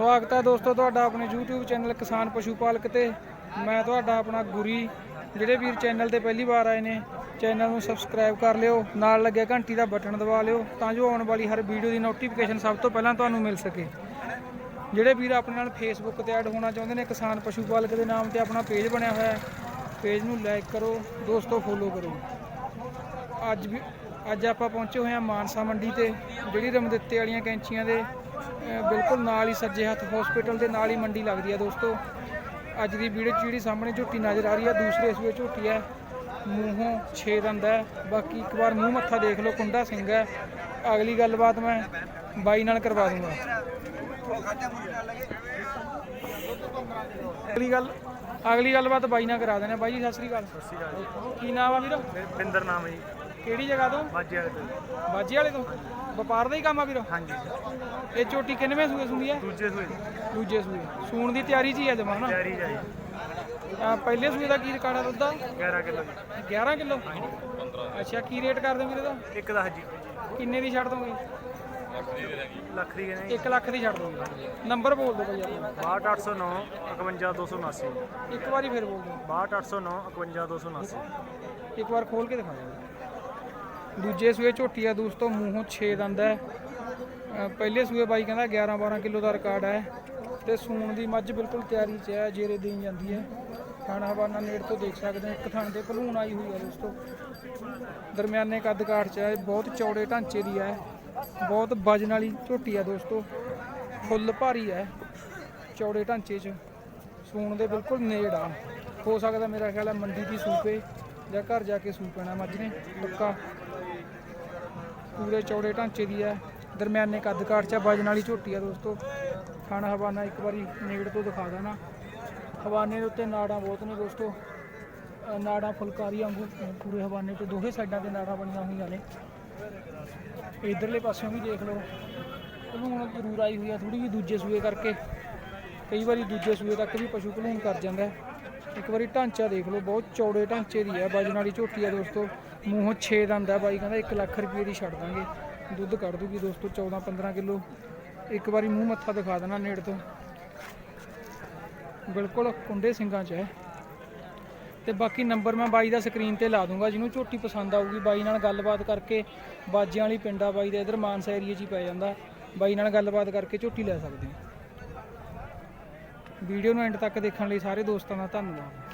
ਸਵਾਗਤ ਹੈ ਦੋਸਤੋ ਤੁਹਾਡਾ ਆਪਣੇ YouTube ਚੈਨਲ ਕਿਸਾਨ ਪਸ਼ੂ ਪਾਲਕ ਤੇ। ਮੈਂ ਤੁਹਾਡਾ ਆਪਣਾ ਗੁਰੀ, ਜਿਹੜੇ ਵੀਰ ਚੈਨਲ ਤੇ ਪਹਿਲੀ ਵਾਰ ਆਏ ਨੇ, ਚੈਨਲ ਨੂੰ ਸਬਸਕ੍ਰਾਈਬ ਕਰ ਲਿਓ, ਨਾਲ ਲੱਗਿਆ ਘੰਟੀ ਦਾ ਬਟਨ ਦਬਾ ਲਿਓ, ਤਾਂ ਜੋ ਆਉਣ ਵਾਲੀ ਹਰ ਵੀਡੀਓ ਦੀ ਨੋਟੀਫਿਕੇਸ਼ਨ ਸਭ ਤੋਂ ਪਹਿਲਾਂ ਤੁਹਾਨੂੰ ਮਿਲ ਸਕੇ। ਜਿਹੜੇ ਵੀਰ ਆਪਣੇ ਨਾਲ ਫੇਸਬੁੱਕ ਤੇ ਐਡ ਹੋਣਾ ਚਾਹੁੰਦੇ ਨੇ, ਕਿਸਾਨ ਪਸ਼ੂ ਪਾਲਕ ਦੇ ਨਾਮ ਤੇ ਆਪਣਾ ਪੇਜ ਬਣਿਆ ਹੋਇਆ ਹੈ ਪੇਜ ਨੂੰ ਲਾਈਕ ਕਰੋ, ਦੋਸਤੋ ਫੋਲੋ ਕਰੋ। ਅੱਜ ਵੀ ਅੱਜ ਆਪਾਂ ਪਹੁੰਚੇ ਹੋਏ ਹਾਂ ਮਾਨਸਾ ਮੰਡੀ ਤੇ, ਜਿਹੜੀ ਰਮਦਿੱਤੇ ਵਾਲੀਆਂ ਕੈਂਚੀਆਂ ਦੇ ਬਿਲਕੁਲ ਨਾਲ ਹੀ ਸੱਜੇ ਹੱਥ ਹਸਪੀਟਲ ਦੇ ਨਾਲ ਹੀ ਮੰਡੀ ਲੱਗਦੀ ਹੈ ਦੋਸਤੋ। ਅੱਜ ਦੀ ਵੀਡੀਓ 'ਚ ਜਿਹੜੀ ਸਾਹਮਣੇ ਝੋਟੀ ਨਜ਼ਰ ਆ ਰਹੀ ਹੈ ਦੂਸਰੇ ਸੂਏ ਝੋਟੀ ਹੈ ਮੂੰਹੋਂ ਛੇ ਦੰਦ ਹੈ। ਬਾਕੀ ਇੱਕ ਵਾਰ ਮੂੰਹ ਮੱਥਾ ਦੇਖ ਲਓ, ਕੁੰਡਾ ਸਿੰਘ ਹੈ। ਅਗਲੀ ਗੱਲਬਾਤ ਮੈਂ ਬਾਈ ਨਾਲ ਕਰਵਾ ਦੂੰਗਾ। ਅਗਲੀ ਗੱਲ, ਅਗਲੀ ਗੱਲਬਾਤ ਬਾਈ ਨਾਲ ਕਰਾ ਦੇਣਾ। ਬਾਈ ਜੀ ਸਤਿ ਸ੍ਰੀ ਅਕਾਲ ਸਤਿ ਸ਼੍ਰੀ ਅਕਾਲ। ਕੀ ਨਾਮ ਆ ਵੀਰੋ? ਬਿੰਦਰ ਨਾਮ ਹੈ ਜੀ। ਕਿਹੜੀ ਜਗ੍ਹਾ ਤੋਂ? ਬਾਜੀ ਵਾਲੇ ਤੋਂ। ਬਾਜੀ ਵਾਲੇ ਤੋਂ? ਵਪਾਰ ਦਾ ਹੀ ਕੰਮ ਆ ਵੀਰੋ? ਹਾਂਜੀ। ਇਹ ਚੋਟੀ ਕਿੰਨਵੇਂ ਸੂਏ ਸੁੰਦੀ ਹੈ? ਦੂਜੇ ਸੂਏ। ਦੂਜੇ ਸੂਏ। ਸੂਣ ਦੀ ਤਿਆਰੀ 'ਚ ਹੀ ਜਮਾ ਨਾ ਤਿਆਰੀ ਜਾਈ ਅਹ ਪਹਿਲੇ ਸੂਏ ਦਾ ਕੀ ਰਿਕਾਰਡ ਆ ਦੁੱਧ ਦਾ? 11 ਕਿਲੋ। ਜੀ 11 ਕਿਲੋ? ਅੱਛਾ ਕੀ ਰੇਟ ਕਰਦੇ ਵੀਰੇ ਦਾ ਇੱਕ ਦਸ ਜੀ। ਕਿੰਨੇ ਦੀ ਛੱਡ ਦੋਗੇ? ਲੱਖ ਦੀ ਕਹਿੰਦੇ 1 ਲੱਖ ਦੀ ਛੱਡ ਦੋਗੇ। ਨੰਬਰ ਬੋਲ ਦਿਓ ਭਾਈ ਆਪਣਾ। 62809 51279 ਇੱਕ ਵਾਰੀ ਫਿਰ ਬੋਲ ਦਿਓ। 62809 51279 ਇੱਕ ਵਾਰ ਖੋਲ ਕੇ ਦਿਖਾ ਦਿਓ। ਦੂਜੇ ਸੂਏ ਝੋਟੀ ਆ ਦੋਸਤੋ, ਮੂੰਹੋਂ 6 ਦੰਦ ਹੈ ਪਹਿਲੇ ਸੂਏ ਬਾਈ ਕਹਿੰਦਾ 11 12 ਕਿਲੋ ਦਾ ਰਿਕਾਰਡ ਹੈ ਤੇ ਸੂਣ ਦੀ ਮੱਝ ਬਿਲਕੁਲ ਤਿਆਰੀ 'ਚ ਹੈ ਜੇਰੇ ਦੇਣ ਜਾਂਦੀ ਹੈ ਖਾਣਾ ਹਵਾਨਾ ਨੇੜ ਤੋਂ ਦੇਖ ਸਕਦੇ ਹੋ ਇੱਕ ਥਾਂ ਤੇ ਭਲੂਣ ਆਈ ਹੋਈ ਹੈ ਦੋਸਤੋ। ਦਰਮਿਆਨੇ ਕੱਦ ਕਾਠ 'ਚ ਹੈ ਬਹੁਤ ਚੌੜੇ ਢਾਂਚੇ ਦੀ ਹੈ ਬਹੁਤ ਵਜਨ ਵਾਲੀ ਝੋਟੀ ਹੈ ਦੋਸਤੋ। ਫੁੱਲ ਭਾਰੀ ਹੈ ਚੌੜੇ ਢਾਂਚੇ 'ਚ। ਸੂਣ ਦੇ ਬਿਲਕੁਲ ਨੇੜ ਆ। ਹੋ ਸਕਦਾ ਮੇਰਾ ਖਿਆਲ ਹੈ ਮੰਡੀ ਦੀ ਸੂਪੇ ਜਾਂ ਘਰ ਜਾ ਕੇ ਸੂਪ ਪੈਣਾ ਮੱਝ ਨੇ, ਪੱਕਾ। ਪੂਰੇ ਚੌੜੇ ਢਾਂਚੇ ਦੀ ਹੈ। ਦਰਮਿਆਨੇ ਕੱਦ ਕਾਠ 'ਚ ਆ, ਵਜਨ ਵਾਲੀ ਝੋਟੀ ਆ ਦੋਸਤੋ। ਖਾਣਾ ਹਵਾਨਾ ਇੱਕ ਵਾਰੀ ਨੇੜ ਤੋਂ ਦਿਖਾ ਦੇਣਾ। ਹਵਾਨੇ ਦੇ ਉੱਤੇ ਨਾੜਾਂ ਬਹੁਤ ਨੇ ਦੋਸਤੋ। ਨਾੜਾਂ ਫੁਲਕਾਰੀ ਵਾਂਗੂ ਪੂਰੇ ਹਵਾਨੇ ਤੇ ਦੋਹੇ ਸਾਈਡਾਂ ਤੇ ਨਾੜਾਂ ਬਣੀਆਂ ਹੋਈਆਂ ਨੇ। ਇਧਰਲੇ ਪਾਸਿਓਂ ਵੀ ਦੇਖ ਲਓ। ਹੁਣ ਜ਼ਰੂਰ ਆਈ ਹੋਈ ਆ ਥੋੜੀ ਜਿਹੀ ਦੂਜੇ ਸੂਏ ਕਰਕੇ। ਕਈ ਵਾਰੀ ਦੂਜੇ ਸੂਏ ਤੱਕ ਵੀ ਪਸ਼ੂ ਭਲੂਣ ਕਰ ਜਾਂਦਾ ਹੈ। ਇੱਕ ਵਾਰੀ ਢਾਂਚਾ ਦੇਖ ਲਓ, ਬਹੁਤ ਚੌੜੇ ਢਾਂਚੇ ਦੀ ਹੈ ਵਜਨ ਵਾਲੀ ਝੋਟੀ ਹੈ ਦੋਸਤੋ। ਮੂੰਹੋਂ 6 ਦੰਦ ਹੈ ਬਾਈ, ਕਹਿੰਦਾ 1 ਲੱਖ ਰੁਪਏ ਦੀ ਛੱਡ ਦਾਂਗੇ। ਦੁੱਧ ਕੱਢ ਦੂਗੀ ਦੋਸਤੋ 14 15 ਕਿਲੋ। ਇੱਕ ਵਾਰੀ ਮੂੰਹ ਮੱਥਾ ਦਿਖਾ ਦੇਣਾ ਨੇੜ ਤੋਂ। ਬਿਲਕੁਲ ਕੁੰਡੇ ਸਿੰਘਾਂ 'ਚ ਹੈ। ਤੇ ਬਾਕੀ ਨੰਬਰ ਮੈਂ ਬਾਈ ਦਾ ਸਕਰੀਨ ਤੇ ਲਾ ਦੂੰਗਾ, ਜਿਹਨੂੰ ਝੋਟੀ ਪਸੰਦ ਆਊਗੀ, ਬਾਈ ਨਾਲ ਗੱਲਬਾਤ ਕਰਕੇ ਬਾਜਿਆਂ ਵਾਲੀ ਪਿੰਡਾ ਬਾਈ ਦਾ, ਇਧਰ ਮਾਨਸਾ ਏਰੀਆ 'ਚ ਹੀ ਪੈ ਜਾਂਦਾ। ਬਾਈ ਨਾਲ ਗੱਲਬਾਤ ਕਰਕੇ ਝੋਟੀ ਲੈ ਸਕਦੇ ਹੋ। ਵੀਡੀਓ ਨੂੰ ਐਂਡ ਤੱਕ ਦੇਖਣ ਲਈ ਸਾਰੇ ਦੋਸਤਾਂ ਦਾ ਧੰਨਵਾਦ।